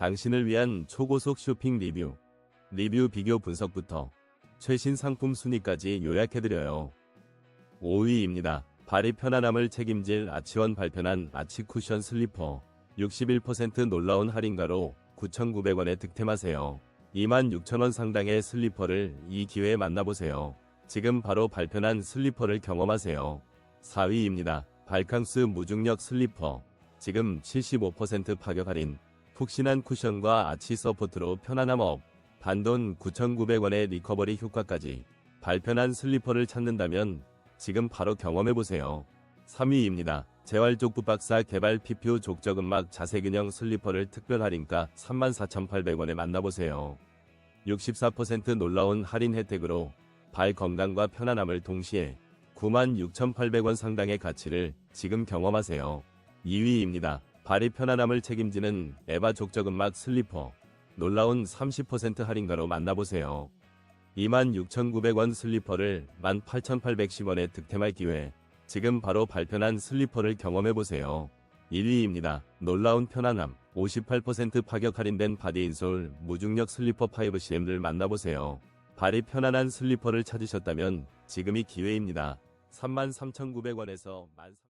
당신을 위한 초고속 쇼핑 리뷰. 리뷰 비교 분석부터 최신 상품 순위까지 요약해드려요. 5위입니다. 발이 편안함을 책임질 아치원 발편한 아치 쿠션 슬리퍼. 61% 놀라운 할인가로 9,900원에 득템하세요. 26,000원 상당의 슬리퍼를 이 기회에 만나보세요. 지금 바로 발편한 슬리퍼를 경험하세요. 4위입니다. 발캉스 무중력 슬리퍼. 지금 75% 파격 할인. 푹신한 쿠션과 아치 서포트로 편안함 업. 단돈 9,900원의 리커버리 효과까지. 발편한 슬리퍼를 찾는다면 지금 바로 경험해보세요. 3위입니다. 재활족 부 박사 개발 피표 족저근막 자세균형 슬리퍼를 특별 할인가 34,800원에 만나보세요. 64% 놀라운 할인 혜택으로 발 건강과 편안함을 동시에 96,800원 상당의 가치를 지금 경험하세요. 2위입니다. 발이 편안함을 책임지는 에바 족저근막 슬리퍼. 놀라운 30% 할인가로 만나보세요. 26,900원 슬리퍼를 18,810원에 득템할 기회. 지금 바로 발편한 슬리퍼를 경험해보세요. 1위입니다. 놀라운 편안함. 58% 파격 할인된 바디인솔 무중력 슬리퍼 5CM를 만나보세요. 발이 편안한 슬리퍼를 찾으셨다면 지금이 기회입니다. 33,900원에서 13,000원.